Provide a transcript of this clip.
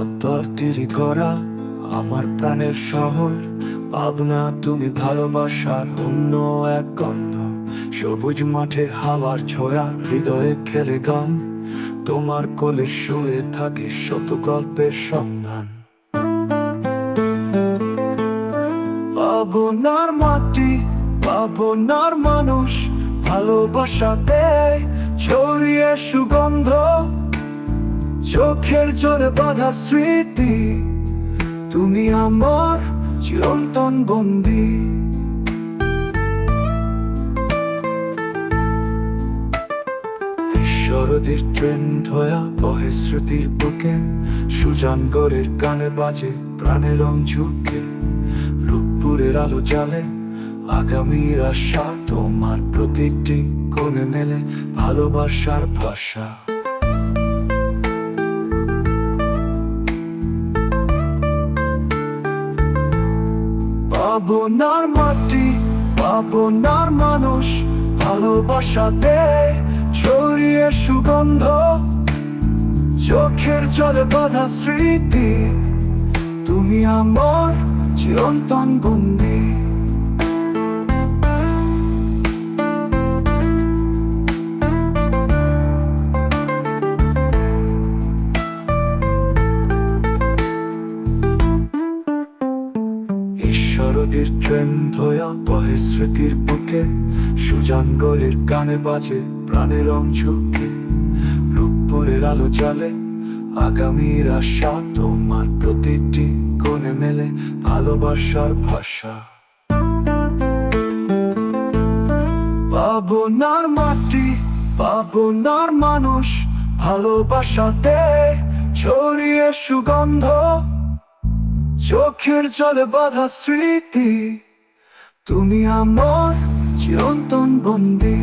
হাতবার তিরি করা আমার প্রাণের শহর। পাবনা, তুমি ভালোবাসার অন্য এক গন্ধ। সবুজ মাঠে হাওয়ার ছোঁয়া, হৃদয়ে খেলে গান। তোমার কোলে শুয়ে থাকে শত গল্পের সন্ধান। পাবনার মাটি, পাবনার মানুষ ভালোবাসা দেয়। ছড়িয়ে সুগন্ধ চোখের জোরে বাঁধা স্মৃতি, তুমি আমার চিরন্তন বন্দি। শরদের ট্রেন ধোয়া বহে স্মৃতির বুকে সুজান গড়ের গানে বাজে প্রাণের রং ঝুঁকে। রূপপুরের আলো জালে আগামীর আশা, তোমার প্রতিটি কোণে মেলে ভালোবাসার ভাষা। পাবনার মাটি, পাবনার মানুষ ভালোবাসা দেয় ছড়িয়ে সুগন্ধ। চোখের জলে বাধা স্মৃতি, তুমি আমার চিরন্তন বন্দি। ঈশ্বরদের ট্রেন ধোয়া, বহে স্মৃতির বুকে, সুজান গড়ের গানে বাজে, প্রাণের ঝুঁকে। রূপপুরের আলো জ্বালে, আগামীর আশা তোমার প্রতিটি কোণে মেলে, ভালোবাসার ভাষা। পাবনার মাটি, পাবনার মানুষ, ভালোবাসাতে ছড়িয়ে সুগন্ধ। চোখের জলে বাধা স্মৃতি। তুমি আমার চিরন্তন বন্দী।